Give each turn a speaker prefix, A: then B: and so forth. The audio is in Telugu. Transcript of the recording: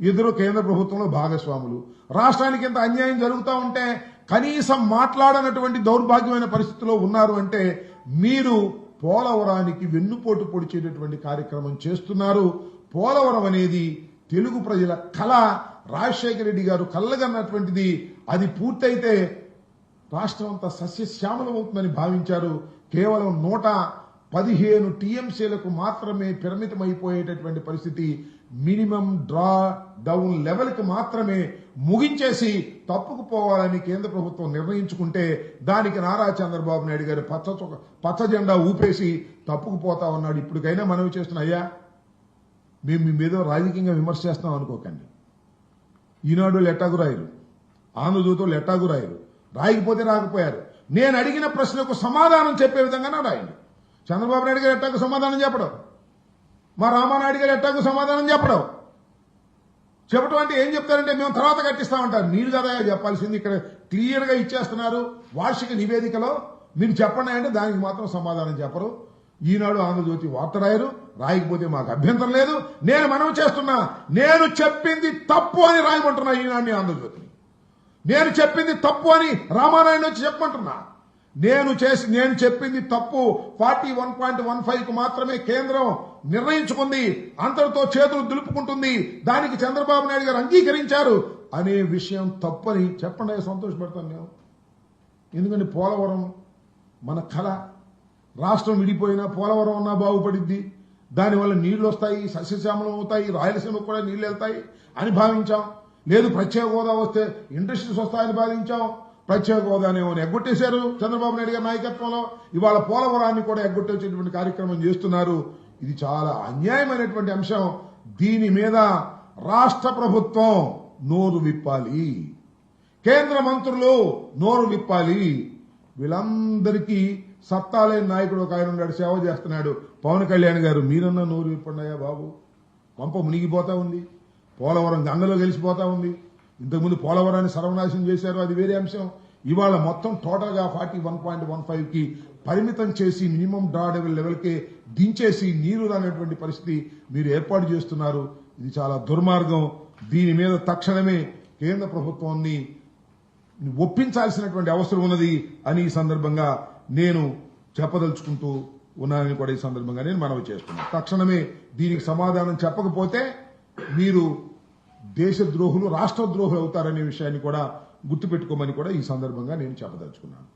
A: ఇద్దరు కేంద్ర ప్రభుత్వంలో భాగస్వాములు. రాష్ట్రానికి ఇంత అన్యాయం జరుగుతూ ఉంటే కనీసం మాట్లాడనటువంటి దౌర్భాగ్యమైన పరిస్థితిలో ఉన్నారు అంటే మీరు పోలవరానికి వెన్నుపోటు పొడిచేటటువంటి కార్యక్రమం చేస్తున్నారు. పోలవరం అనేది తెలుగు ప్రజల కళ. రాజశేఖర రెడ్డి గారు కళ్ళగన్నటువంటిది. అది పూర్తయితే రాష్ట్రం అంతా సస్యశ్యామలమవుతుందని భావించారు. కేవలం నూట పదిహేను టీఎంసీలకు మాత్రమే పరిమితమైపోయేటటువంటి పరిస్థితి మినిమం డ్రా డౌన్ లెవెల్కి మాత్రమే ముగించేసి తప్పుకుపోవాలని కేంద్ర ప్రభుత్వం నిర్ణయించుకుంటే దానికి నారా చంద్రబాబు నాయుడు గారు పచ్చ చొక్క- పచ్చ జెండా ఊపేసి తప్పుకుపోతా ఉన్నాడు. ఇప్పటికైనా మనవి చేస్తున్న అయ్యా మేము మీ మీద రాజకీయంగా విమర్శ చేస్తాం అనుకోకండి. ఈనాడు లెట్టాగు రాయరు ఆంధ్రజ్యోతులు లెట్టాగు రాయరు రాయకపోతే రాకపోయారు. నేను అడిగిన ప్రశ్నకు సమాధానం చెప్పే విధంగానే రాయండి. చంద్రబాబు నాయుడు గారు ఎట్టాకు సమాధానం చెప్పడం? మా రామానాయుడు గారు ఎట్టాకు సమాధానం చెప్పడం? చెప్పడం అంటే ఏం చెప్తారంటే మేము తర్వాత కట్టిస్తామంటారు. మీరు కదా చెప్పాల్సింది ఇక్కడ క్లియర్గా ఇచ్చేస్తున్నారు. వార్షిక నివేదికలో మీరు చెప్పండి అంటే దానికి మాత్రం సమాధానం చెప్పరు. ఈనాడు ఆంధ్రజ్యోతి వార్త రాయరు. రాయకపోతే మాకు అభ్యంతరం లేదు. నేను మనం చేస్తున్నా. నేను చెప్పింది తప్పు అని రాయమంటున్నా ఈనాడిని ఆంధ్రజ్యోతిని. నేను చెప్పింది తప్పు అని రామానాయుడు వచ్చి చెప్పమంటున్నా. నేను చేసి నేను చెప్పింది తప్పు. ఫార్టీ వన్ పాయింట్ వన్ ఫైవ్కు మాత్రమే కేంద్రం నిర్ణయించుకుంది. అంతటితో చేతులు దులుపుకుంటుంది. దానికి చంద్రబాబు నాయుడు గారు అంగీకరించారు. అనే విషయం తప్పని చెప్పండి సంతోషపడతాను నేను. ఎందుకంటే పోలవరం మన కళ. రాష్ట్రం విడిపోయినా పోలవరం అన్నా బాగుపడిద్ది. దానివల్ల నీళ్ళు వస్తాయి సస్యశ్యామలం అవుతాయి రాయలసీమకు కూడా నీళ్ళు వెళ్తాయి అని భావించాం. లేదు ప్రత్యేక హోదా వస్తే ఇండస్ట్రీస్ వస్తాయని భావించాం. ప్రత్యేక హోదాని ఎగ్గొట్టేశారు చంద్రబాబు నాయుడు గారి నాయకత్వంలో. ఇవాళ పోలవరాన్ని కూడా ఎగ్గొట్టేసేటువంటి కార్యక్రమం చేస్తున్నారు. ఇది చాలా అన్యాయమైనటువంటి అంశం. దీని మీద రాష్ట్ర ప్రభుత్వం నోరు విప్పాలి. కేంద్ర మంత్రులు నోరు విప్పాలి. వీళ్ళందరికీ సత్తాలేని నాయకుడు ఒక ఆయన ఉన్నాడు సేవ చేస్తున్నాడు. పవన్ కళ్యాణ్ గారు మీరన్నా నోరు విప్పండియా బాబు. పంప మునిగిపోతా ఉంది. పోలవరం గంగలో గెలిచిపోతా ఉంది. ఇంతకుముందు పోలవరాన్ని సర్వనాశనం చేశారు అది వేరే అంశం. ఇవాళ మొత్తం టోటల్గా ఫార్టీ వన్ పాయింట్ వన్ ఫైవ్కి పరిమితం చేసి మినిమం డ్రా లెవెల్ లెవెల్కే దించేసి నీరు రానటువంటి పరిస్థితి మీరు ఏర్పాటు చేస్తున్నారు. ఇది చాలా దుర్మార్గం. దీని మీద తక్షణమే కేంద్ర ప్రభుత్వాన్ని ఒప్పించాల్సినటువంటి అవసరం ఉన్నది అని ఈ సందర్భంగా నేను చెప్పదలుచుకుంటూ ఉన్నానని కూడా ఈ సందర్భంగా నేను మనవి చేస్తున్నాను. తక్షణమే దీనికి సమాధానం చెప్పకపోతే మీరు దేశద్రోహులు రాష్ట్ర ద్రోహులు అవుతారనే విషయాన్ని కూడా గుర్తుపెట్టుకోమని కూడా ఈ సందర్భంగా నేను చెప్పదలుచుకున్నాను.